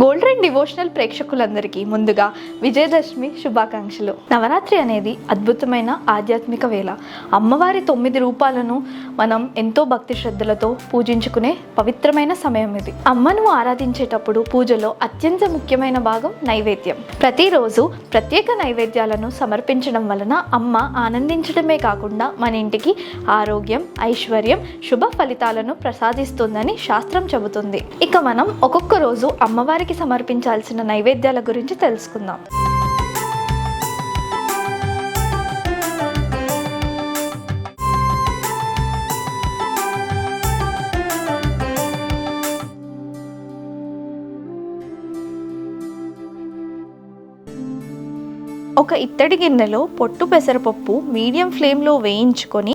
Golden devotional ప్రేక్షకులందరికీ ముందుగా విజయదశమి శుభాకాంక్షలు. నవరాత్రి అనేది అద్భుతమైన ఆధ్యాత్మిక వేళ. అమ్మవారి తొమ్మిది రూపాలను మనం ఎంతో భక్తి శ్రద్ధలతో పూజించుకునే పవిత్రమైన సమయం ఇది. అమ్మను ఆరాధించేటప్పుడు పూజలో అత్యంత ముఖ్యమైన భాగం నైవేద్యం. ప్రతిరోజు ప్రత్యేక నైవేద్యాలను సమర్పించడం వలన అమ్మ ఆనందించడమే కాకుండా మన ఇంటికి ఆరోగ్యం ఐశ్వర్యం శుభ ఫలితాలను ప్రసాదిస్తుందని శాస్త్రం చెబుతుంది. ఇక మనం ఒక్కొక్క రోజు అమ్మవారికి సమర్పించాల్సిన నైవేద్యాల గురించి తెలుసుకుందాం. ఒక ఇత్తడి గిన్నెలో పొట్టు పెసరపప్పు మీడియం ఫ్లేమ్లో వేయించుకొని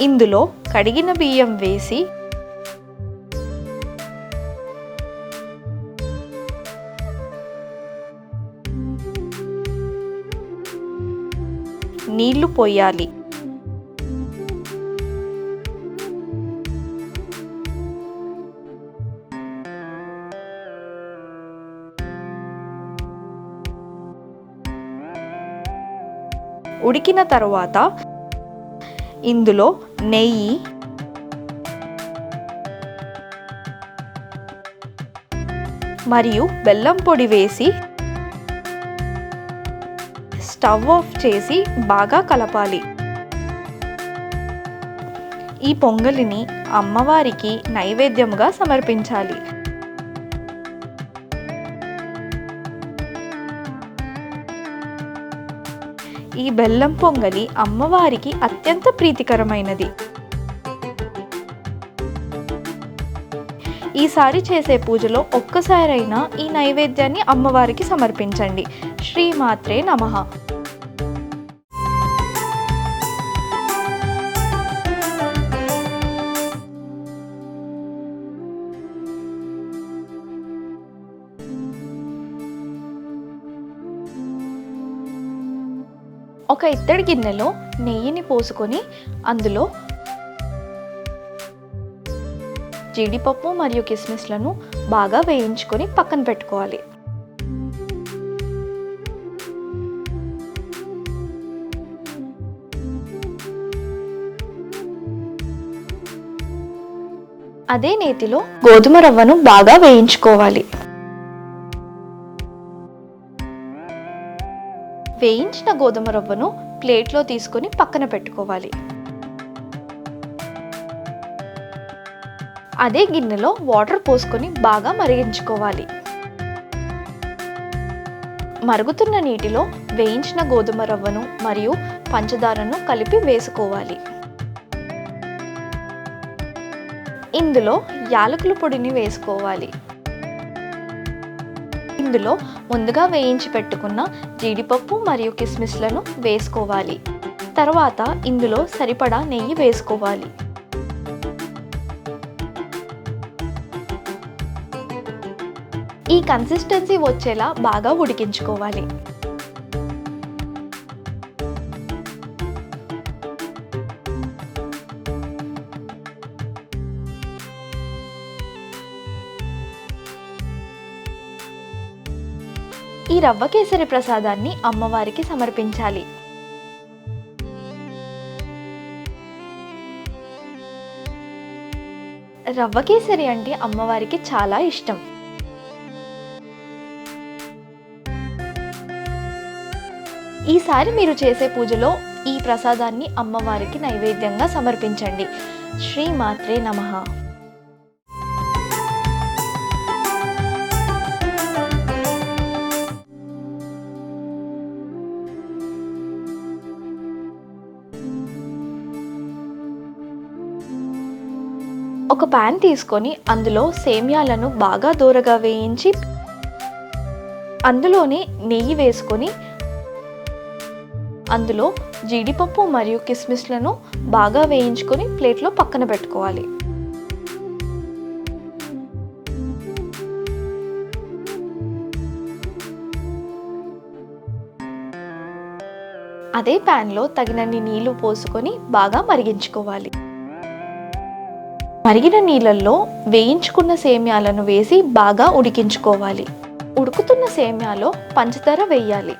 ఇందులో కడిగిన బియ్యం వేసి నీళ్ళు పోయాలి. ఉడికిన తరువాత ఇందులో నెయ్యి మరియు బెల్లం పొడి వేసి స్టవ్ ఆఫ్ చేసి బాగా కలపాలి. ఈ పొంగలిని అమ్మవారికి నైవేద్యముగా సమర్పించాలి. ఈ బెల్లం పొంగలి అమ్మవారికి అత్యంత ప్రీతికరమైనది. ఈసారి చేసే పూజలో ఒక్కసారైనా ఈ నైవేద్యాన్ని అమ్మవారికి సమర్పించండి. శ్రీమాత్రే నమః. ఒక ఇత్తడి గిన్నెలో నెయ్యిని పోసుకొని అందులో జీడిపప్పు మరియు కిస్మిస్లను బాగా వేయించుకొని పక్కన పెట్టుకోవాలి. అదే నేతిలో గోధుమ రవ్వను బాగా వేయించుకోవాలి. వేయించిన గోధుమ రవ్వను ప్లేట్లో తీసుకొని పక్కన పెట్టుకోవాలి. అదే గిన్నెలో వాటర్ పోసుకొని బాగా మరిగించుకోవాలి. మరుగుతున్న నీటిలో వేయించిన గోధుమ రవ్వను మరియు పంచదారను కలిపి వేసుకోవాలి. ఇందులో యాలకుల పొడిని వేసుకోవాలి. ఇందులో ముందుగా వేయించి పెట్టుకున్న జీడిపప్పు మరియు కిస్మిస్లను వేసుకోవాలి. తర్వాత ఇందులో సరిపడా నెయ్యి వేసుకోవాలి. ఈ కన్సిస్టెన్సీ వచ్చేలా బాగా ఉడికించుకోవాలి. ఈ రవ్వ కేసరి ప్రసాదాన్ని అమ్మవారికి సమర్పించాలి. రవ్వ కేసరి అంటే అమ్మవారికి చాలా ఇష్టం. ఈసారి మీరు చేసే పూజలో ఈ ప్రసాదాన్ని అమ్మవారికి నైవేద్యంగా సమర్పించండి. శ్రీమాత్రే నమః. ఒక పాన్ తీసుకొని అందులో సేమ్యాలను బాగా దూరగా వేయించి అందులోనే నెయ్యి వేసుకొని అందులో జీడిపప్పు మరియు కిస్మిస్లను బాగా వేయించుకొని ప్లేట్లో పక్కన పెట్టుకోవాలి. అదే ప్యాన్లో తగినన్ని నీళ్ళు పోసుకొని బాగా మరిగించుకోవాలి. మరిగిన నీళ్ళల్లో వేయించుకున్న సేమ్యాలను వేసి బాగా ఉడికించుకోవాలి. ఉడుకుతున్న సేమ్యాలో పంచదార వేయాలి.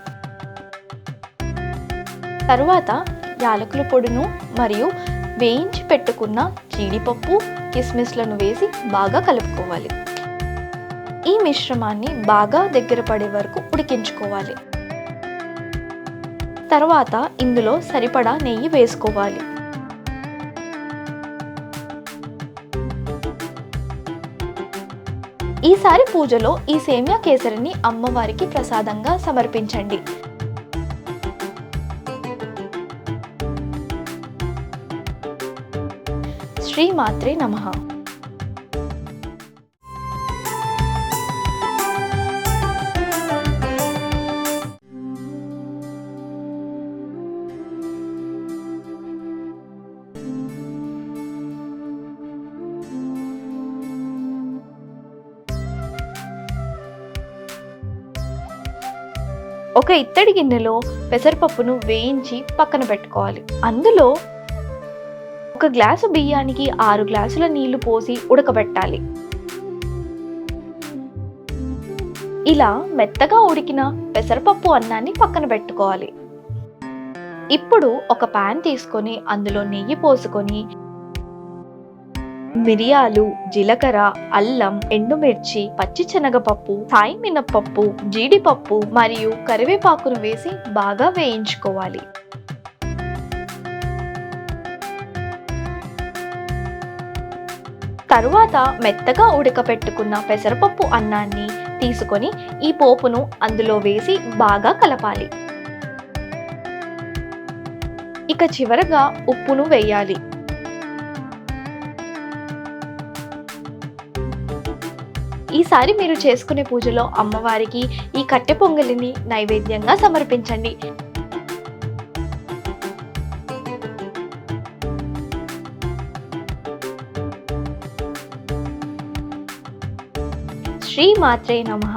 తరువాత యాలకుల పొడిను మరియు వేయించి పెట్టుకున్న జీడిపప్పు కిస్మిస్లను వేసి బాగా కలుపుకోవాలి. ఈ మిశ్రమాన్ని బాగా దగ్గర పడే వరకు ఉడికించుకోవాలి. తర్వాత ఇందులో సరిపడా నెయ్యి వేసుకోవాలి. ఈసారి పూజలో ఈ సేమ్యా కేసరిని అమ్మవారికి ప్రసాదంగా సమర్పించండి. శ్రీమాత్రే నమః. ఒక ఇత్తడి గిన్నెలో పెసరపప్పును వేయించి పక్కన పెట్టుకోవాలి. అందులో ఒక గ్లాసు బియ్యానికి ఆరు గ్లాసుల నీళ్ళు పోసి ఉడకబెట్టాలి. ఇలా మెత్తగా ఉడికిన పెసరపప్పు అన్నాన్ని పక్కన పెట్టుకోవాలి. ఇప్పుడు ఒక పాన్ తీసుకొని అందులో నెయ్యి పోసుకొని మిరియాలు జీలకర్ర అల్లం ఎండుమిర్చి పచ్చిశనగపప్పు సాయి మినప్పప్పు జీడిపప్పు మరియు కరివేపాకును వేసి బాగా వేయించుకోవాలి. తరువాత మెత్తగా ఉడకపెట్టుకున్న పెసరపప్పు అన్నాన్ని తీసుకొని ఈ పోపును అందులో వేసి బాగా కలపాలి. ఇక చివరగా ఉప్పును వేయాలి. ఈసారి మీరు చేసుకునే పూజలో అమ్మవారికి ఈ కట్టె పొంగలిని నైవేద్యంగా సమర్పించండి. శ్రీ మాత్రే నమః.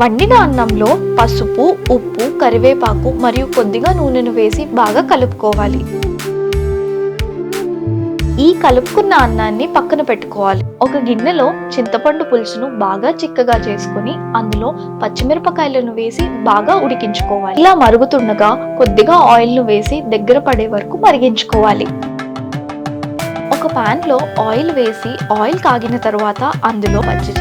వండిన అన్నంలో పసుపు ఉప్పు కరివేపాకు మరియు కొద్దిగా నూనెను వేసి బాగా కలుపుకోవాలి. ఈ కలుపుకున్న అన్నాన్ని పక్కన పెట్టుకోవాలి. ఒక గిన్నెలో చింతపండు పులుసును బాగా చిక్కగా చేసుకుని అందులో పచ్చిమిరపకాయలను వేసి బాగా ఉడికించుకోవాలి. ఇలా మరుగుతుండగా కొద్దిగా ఆయిల్ను వేసి దగ్గర పడే వరకు మరిగించుకోవాలి. ఒక పాన్లో ఆయిల్ వేసి ఆయిల్ కాగిన తర్వాత అందులో పచ్చి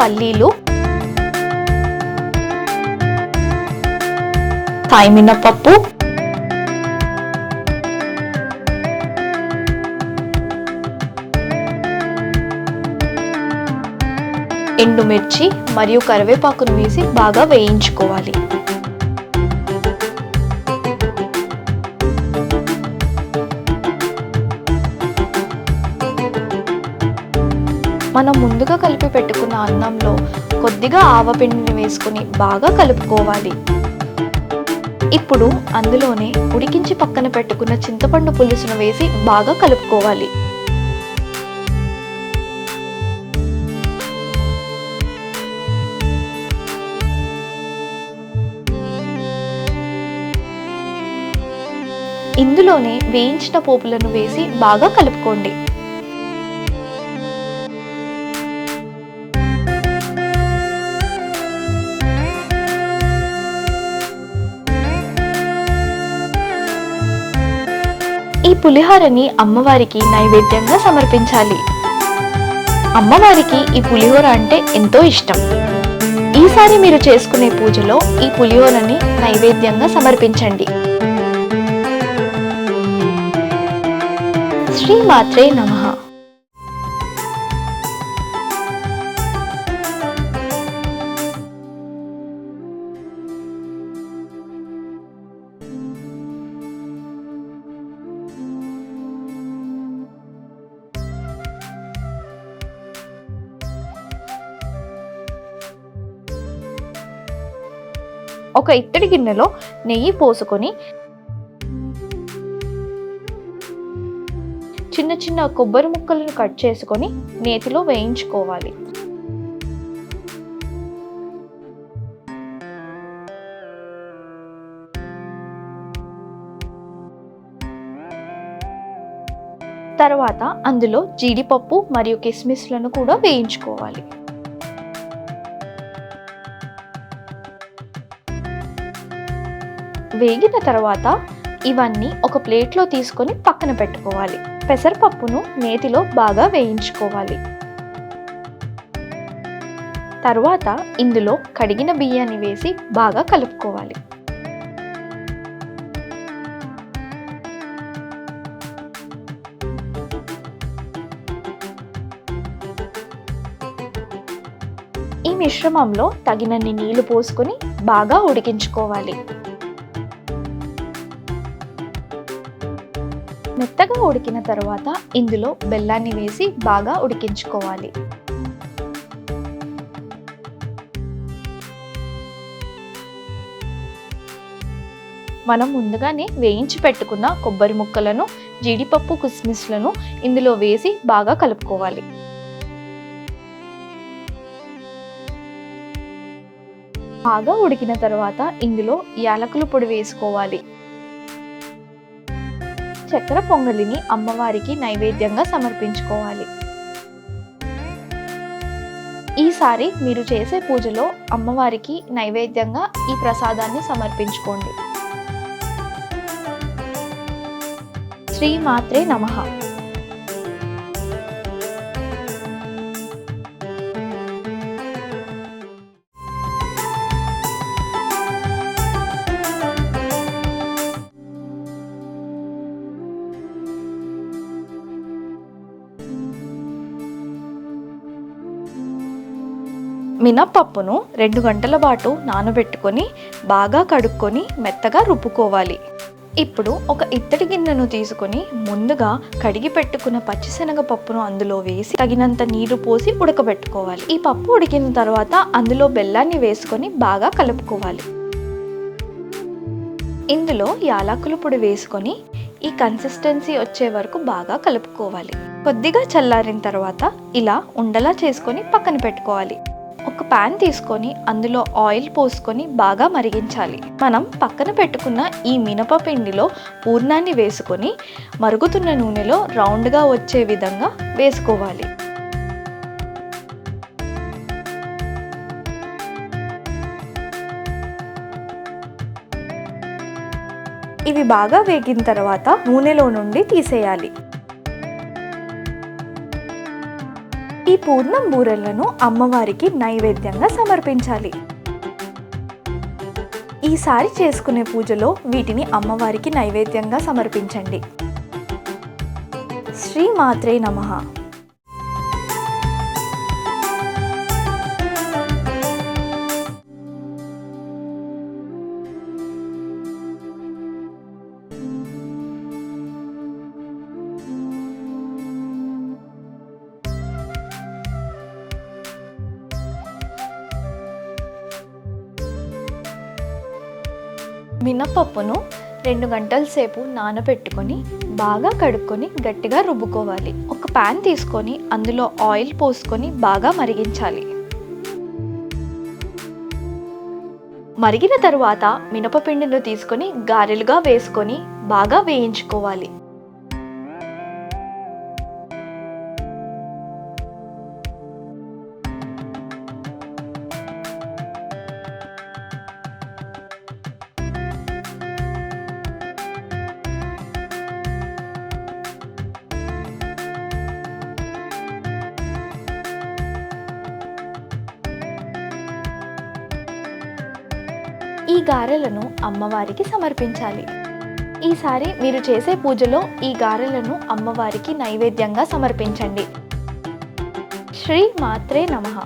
పల్లీలు సాయి పప్పు ఎండుమిర్చి మరియు కరివేపాకును వేసి బాగా వేయించుకోవాలి. మనం ముందుగా కలిపి పెట్టుకున్న అన్నంలో కొద్దిగా ఆవపిండిని వేసుకుని బాగా కలుపుకోవాలి. ఇప్పుడు అందులోనే ఉడికించి పక్కన పెట్టుకున్న చింతపండు పులుసును వేసి బాగా కలుపుకోవాలి. ఇందులోనే వేయించిన పోపులను వేసి బాగా కలుపుకోండి. ఈ పులిహోరని అమ్మవారికి నైవేద్యంగా సమర్పించాలి. అమ్మవారికి ఈ పులిహోర అంటే ఎంతో ఇష్టం. ఈసారి మీరు చేసుకునే పూజలో ఈ పులిహోరని నైవేద్యంగా సమర్పించండి. శ్రీమాత్రే నమః. ఒక ఇత్తడి గిన్నెలో నెయ్యి పోసుకొని చిన్న చిన్న కొబ్బరి ముక్కలను కట్ చేసుకొని నేతిలో వేయించుకోవాలి. తర్వాత అందులో జీడిపప్పు మరియు కిస్మిస్లను కూడా వేయించుకోవాలి. వేగిన తర్వాత ఇవన్నీ ఒక ప్లేట్లో తీసుకొని పక్కన పెట్టుకోవాలి. పెసరపప్పును నేతిలో బాగా వేయించుకోవాలి. తర్వాత ఇందులో కడిగిన బియ్యాన్ని వేసి బాగా కలుపుకోవాలి. ఈ మిశ్రమంలో తగినన్ని నీళ్ళు పోసుకొని బాగా ఉడికించుకోవాలి. మెత్తగా ఉడికిన తర్వాత ఇందులో బెల్లాన్ని వేసి బాగా ఉడికించుకోవాలి. మనం ముందుగానే వేయించి పెట్టుకున్న కొబ్బరి ముక్కలను జీడిపప్పు కిస్మిస్లను ఇందులో వేసి బాగా కలుపుకోవాలి. బాగా ఉడికిన తర్వాత ఇందులో యాలకుల పొడి వేసుకోవాలి. చక్కెర పొంగలిని అమ్మవారికి నైవేద్యంగా సమర్పించుకోవాలి. ఈసారి మీరు చేసే పూజలో అమ్మవారికి నైవేద్యంగా ఈ ప్రసాదాన్ని సమర్పించుకోండి. శ్రీమాత్రే నమః. మినప్పప్పును రెండు గంటల పాటు నానబెట్టుకొని బాగా కడుక్కొని మెత్తగా రుబ్బుకోవాలి. ఇప్పుడు ఒక ఇత్తడి గిన్నెను తీసుకొని ముందుగా కడిగి పెట్టుకున్న పచ్చిశనగ పప్పును అందులో వేసి తగినంత నీరు పోసి ఉడకబెట్టుకోవాలి. ఈ పప్పు ఉడికిన తర్వాత అందులో బెల్లాన్ని వేసుకొని బాగా కలుపుకోవాలి. ఇందులో యాలకుల పొడి వేసుకొని ఈ కన్సిస్టెన్సీ వచ్చే వరకు బాగా కలుపుకోవాలి. కొద్దిగా చల్లారిన తర్వాత ఇలా ఉండలా చేసుకొని పక్కన పెట్టుకోవాలి. ఒక పాన్ తీసుకొని అందులో ఆయిల్ పోసుకొని బాగా మరిగించాలి. మనం పక్కన పెట్టుకున్న ఈ మినపపిండిలో పూర్ణాన్ని వేసుకొని మరుగుతున్న నూనెలో రౌండ్గా వచ్చే విధంగా వేసుకోవాలి. ఇవి బాగా వేగిన తర్వాత నూనెలో నుండి తీసేయాలి. ఈ పూర్ణం బూరెలను అమ్మవారికి నైవేద్యంగా సమర్పించాలి. ఈసారి చేసుకునే పూజలో వీటిని అమ్మవారికి నైవేద్యంగా సమర్పించండి. శ్రీమాత్రే నమః. మినపప్పును రెండు గంటల సేపు నానబెట్టుకొని బాగా కడుక్కొని గట్టిగా రుబ్బుకోవాలి. ఒక ప్యాన్ తీసుకొని అందులో ఆయిల్ పోసుకొని బాగా మరిగించాలి. మరిగిన తరువాత మినపపిండిని తీసుకొని గారెలుగా వేసుకొని బాగా వేయించుకోవాలి. గారెలను అమ్మవారికి సమర్పించాలి. ఈసారి మీరు చేసే పూజలో ఈ గారెలను అమ్మవారికి నైవేద్యంగా సమర్పించండి. శ్రీ మాత్రే నమః.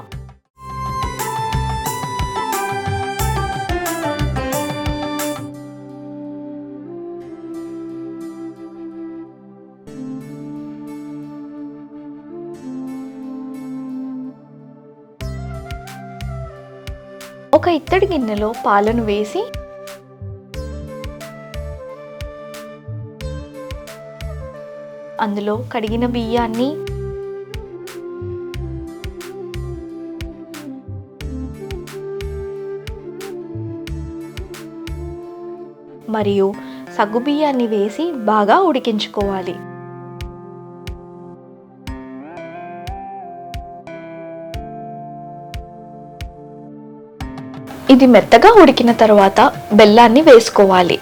ఒక ఇత్తడి గిన్నెలో పాలను వేసి అందులో కడిగిన బియ్యాన్ని మరియు సగ్గుబియ్యాన్ని వేసి బాగా ఉడికించుకోవాలి. ఇది మెత్తగా ఉడికిన తర్వాత బెల్లాన్ని వేసుకోవాలి.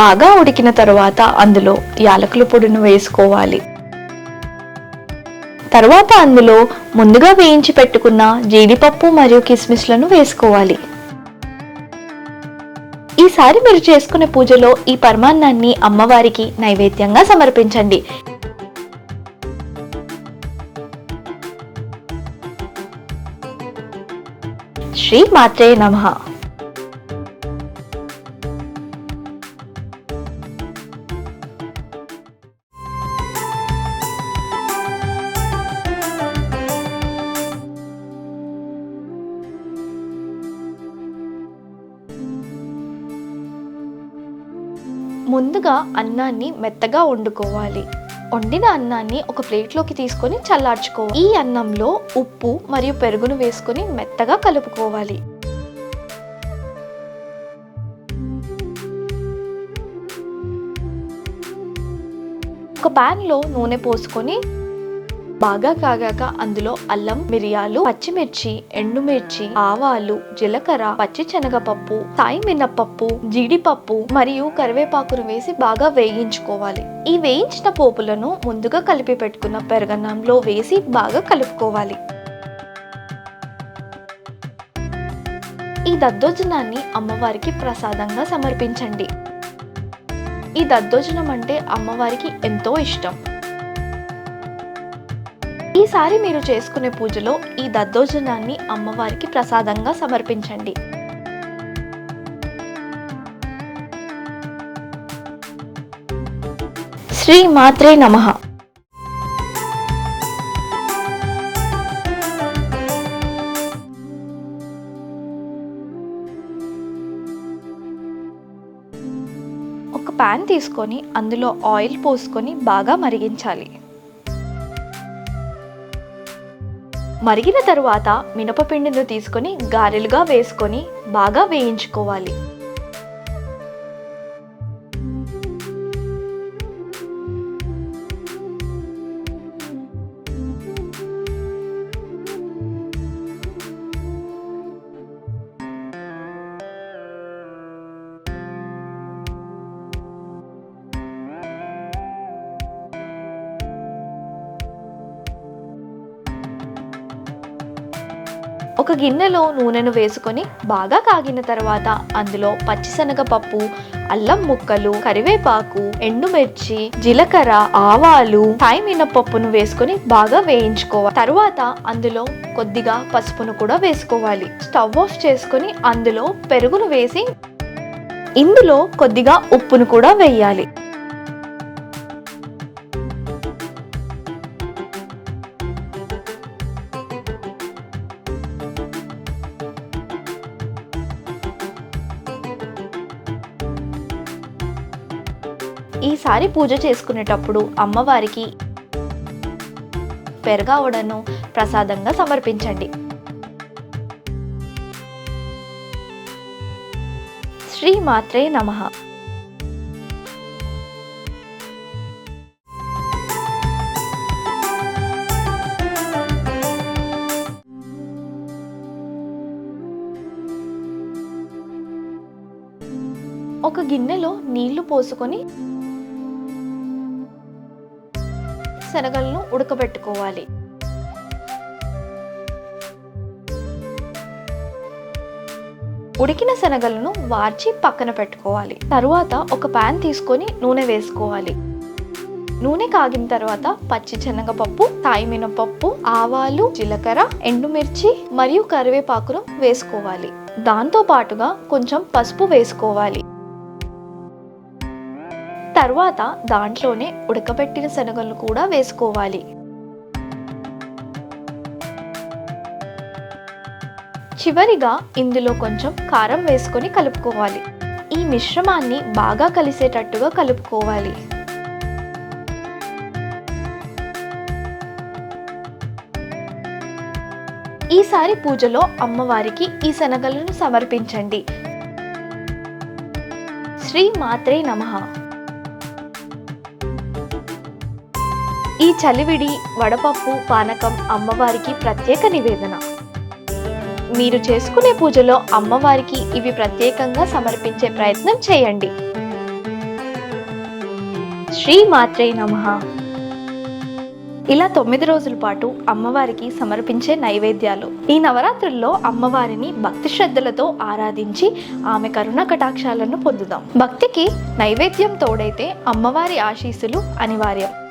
బాగా ఉడికిన తర్వాత అందులో యాలకుల పొడిని వేసుకోవాలి. తర్వాత అందులో ముందుగా వేయించి పెట్టుకున్న జీడిపప్పు మరియు కిస్మిస్లను వేసుకోవాలి. ఈసారి మీరు చేసుకునే పూజలో ఈ పరమాన్నాన్ని అమ్మవారికి నైవేద్యంగా సమర్పించండి. శ్రీ మాత్రే నమః. ముందుగా అన్నాన్ని మెత్తగా వండుకోవాలి. వండిన అన్నాన్ని ఒక ప్లేట్లోకి తీసుకొని చల్లార్చుకోవాలి. ఈ అన్నంలో ఉప్పు మరియు పెరుగును వేసుకొని మెత్తగా కలుపుకోవాలి. ఒక ప్యాన్లో నూనె పోసుకొని బాగా కాగాక అందులో అల్లం మిరియాలు పచ్చిమిర్చి ఎండుమిర్చి ఆవాలు జీలకర్ర పచ్చి శనగపప్పు సాయి మినప్పప్పు జీడిపప్పు మరియు కరివేపాకును వేసి బాగా వేయించుకోవాలి. ఈ వేయించిన పోపులను ముందుగా కలిపి పెట్టుకున్న పెరగన్నంలో వేసి బాగా కలుపుకోవాలి. ఈ దద్దోజనాన్ని అమ్మవారికి ప్రసాదంగా సమర్పించండి. ఈ దద్దోజనం అంటే అమ్మవారికి ఎంతో ఇష్టం. ఈసారి మీరు చేసుకునే పూజలో ఈ దద్దోజనాన్ని అమ్మవారికి ప్రసాదంగా సమర్పించండి. శ్రీ మాత్రే నమః. ఒక పాన్ తీసుకొని అందులో ఆయిల్ పోసుకొని బాగా మరిగించాలి. మరిగిన తరువాత మినపపిండిని తీసుకొని గారెలుగా వేసుకొని బాగా వేయించుకోవాలి. ఒక గిన్నెలో నూనెను వేసుకొని బాగా కాగిన తర్వాత అందులో పచ్చిశనగపప్పు అల్లం ముక్కలు కరివేపాకు ఎండుమిర్చి జీలకర్ర ఆవాలు సాయి మినపప్పును వేసుకొని బాగా వేయించుకోవాలి. తర్వాత అందులో కొద్దిగా పసుపును కూడా వేసుకోవాలి. స్టవ్ ఆఫ్ చేసుకొని అందులో పెరుగును వేసి ఇందులో కొద్దిగా ఉప్పును కూడా వేయాలి. ఈసారి పూజ చేసుకునేటప్పుడు అమ్మవారికి పెరగావడను ప్రసాదంగా సమర్పించండి. శ్రీ మాత్రే నమః. ఒక గిన్నెలో నీళ్ళు పోసుకొని శనగలను ఉడకబెట్టుకోవాలి. ఉడికిన శనగలను వార్చి పక్కన పెట్టుకోవాలి. తరువాత ఒక పాన్ తీసుకొని నూనె వేసుకోవాలి. నూనె కాగిన తర్వాత పచ్చి శనగపప్పు తాయి మినపప్పు ఆవాలు జీలకర్ర ఎండుమిర్చి మరియు కరివేపాకును వేసుకోవాలి. దాంతో పాటుగా కొంచెం పసుపు వేసుకోవాలి. తర్వాత దాంట్లోనే ఉడకబెట్టిన శనగలను కూడా వేసుకోవాలి. చివరిగా ఇందులో కొంచెం కారం వేసుకొని కలుపుకోవాలి. ఈ మిశ్రమాన్ని బాగా కలిసేటట్టుగా కలుపుకోవాలి. ఈసారి పూజలో అమ్మవారికి ఈ శనగలను సమర్పించండి. శ్రీ మాత్రే నమః. చలివిడి వడపప్పు పానకం అమ్మవారికి ప్రత్యేక నివేదన. మీరు చేసుకునే పూజలో అమ్మవారికి ఇవి ప్రత్యేకంగా సమర్పించే ప్రయత్నం చేయండి. శ్రీ మాత్రే నమ. ఇలా తొమ్మిది రోజుల పాటు అమ్మవారికి సమర్పించే నైవేద్యాలు. ఈ నవరాత్రుల్లో అమ్మవారిని భక్తి శ్రద్ధలతో ఆరాధించి ఆమె కరుణ కటాక్షాలను పొందుదాం. భక్తికి నైవేద్యం తోడైతే అమ్మవారి ఆశీస్సులు అనివార్యం.